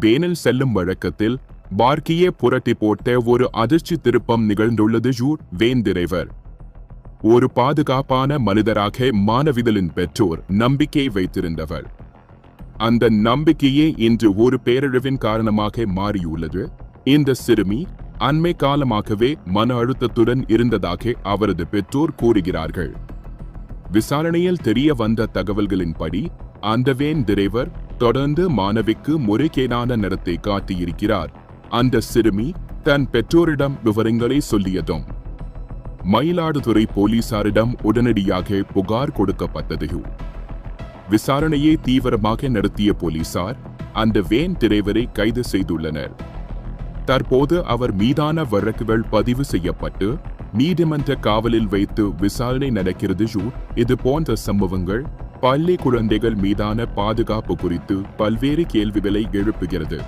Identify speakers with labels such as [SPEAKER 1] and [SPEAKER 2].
[SPEAKER 1] வேனில் செல்லும் வழக்கத்தில் பார்க்கியே புரட்டி போட்ட ஒரு அதிர்ச்சி திருப்பம் நிகழ்ந்துள்ளது ஜூர் வேன் டிரைவர் ஒரு பாதுகாப்பான மனிதராக மாணவிதலின் பெற்றோர் நம்பிக்கை வைத்திருந்தவர். அந்த நம்பிக்கையே இன்று ஒரு பேரழிவின் காரணமாக மாறியுள்ளது. இந்த சிறுமி அண்மை காலமாகவே மன அழுத்தத்துடன் இருந்ததாக அவரது பெற்றோர் கூறுகிறார்கள். விசாரணையில் தெரிய வந்த தகவல்களின்படி அந்த வேன் டிரைவர் தொடர்ந்து மாணவிக்கு முறைகேடான நடத்தை காட்டியிருக்கிறார். அந்த சிறுமி தன் பெற்றோரிடம் விவரங்களை சொல்லியதும் மயிலாடுதுறை போலீசாரிடம் உடனடியாக புகார் கொடுக்கப்பட்டது. விசாரணையை தீவிரமாக நடத்திய போலீசார் அந்த வேன் டிரைவரை கைது செய்துள்ளனர். தற்போது அவர் மீதான வழக்குகள் பதிவு செய்யப்பட்டு நீதிமன்ற காவலில் வைத்து விசாரணை நடக்கிறது. இது போன்ற சம்பவங்கள் பள்ளி குழந்தைகள் மீதான பாதுகாப்பு குறித்து பல்வேறு கேள்விகளை எழுப்புகிறது.